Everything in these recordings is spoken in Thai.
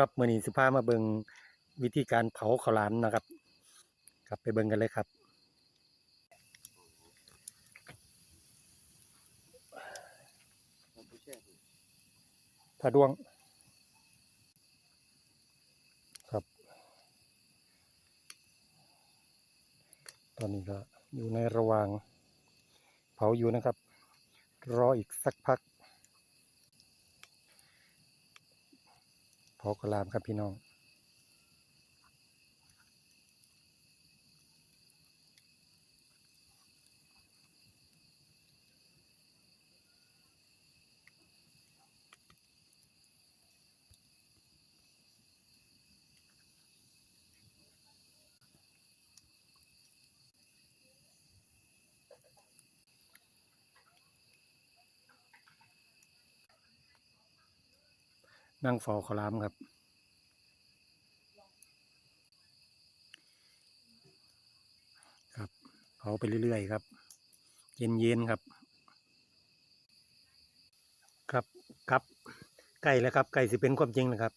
ครับมื้อนี้สิพามาเบิงวิธีการเผาข้าวหลามนะครับครับไปเบิงกันเลยครับผ้าดวง ครับ ตอนนี้ก็อยู่ในระหว่างเผาอยู่นะครับ รออีกสักพัก ขอกระลามครับพี่น้อง นั่งเฝ้าขลามครับ ครับเผาไปเรื่อยๆครับ เย็นๆครับ ครับครับใกล้แล้วครับใกล้สิเป็นความจริงนะครับ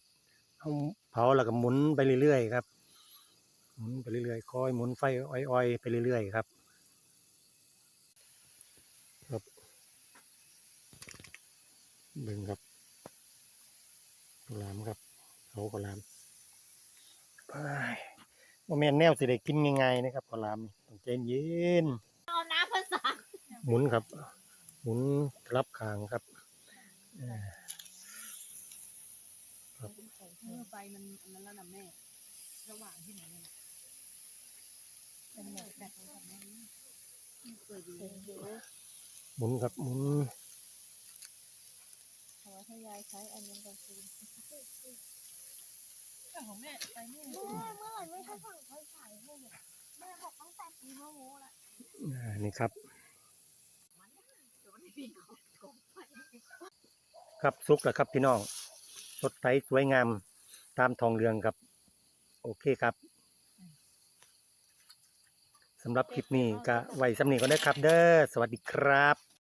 เผาแล้วก็หมุนไปเรื่อยๆครับหมุนไปเรื่อยๆคอยหมุนไฟอ้อยๆไปเรื่อยๆครับครับเบิ่งครับข้าวหลามครับ เผาข้าวหลามไปโมเมนแนวสิได้กินง่ายๆนะครับข้าวหลามต้องใจเย็นเอาน้ำภาษาหมุนครับ หมุนรับคางครับเอ่อเออไฟมันอันนั้นแล้วนะแม่ระหว่างที่ไหนเนี่ยเป็นแบบแบบแบบนั้นสวยดีหมุนครับหมุนขอให้ยายใช้อันนี้ก่อนคืน ของแม่ไปแม่แม่เมื่อไหร่ไม่ถ้าสั่งไฟฉายให้เนี่ยแม่บอกตั้งแต่ปีมะโมแล้วอ่านี่ครับเดี๋ยวมันปีนเขากองไฟครับซุกแล้วครับพี่น้องสดใสสวยงามตามทองเรืองครับ โอเคครับสำหรับคลิปนี้ก็ไว้สำนีก็ได้ครับ เด้อสวัสดีครับ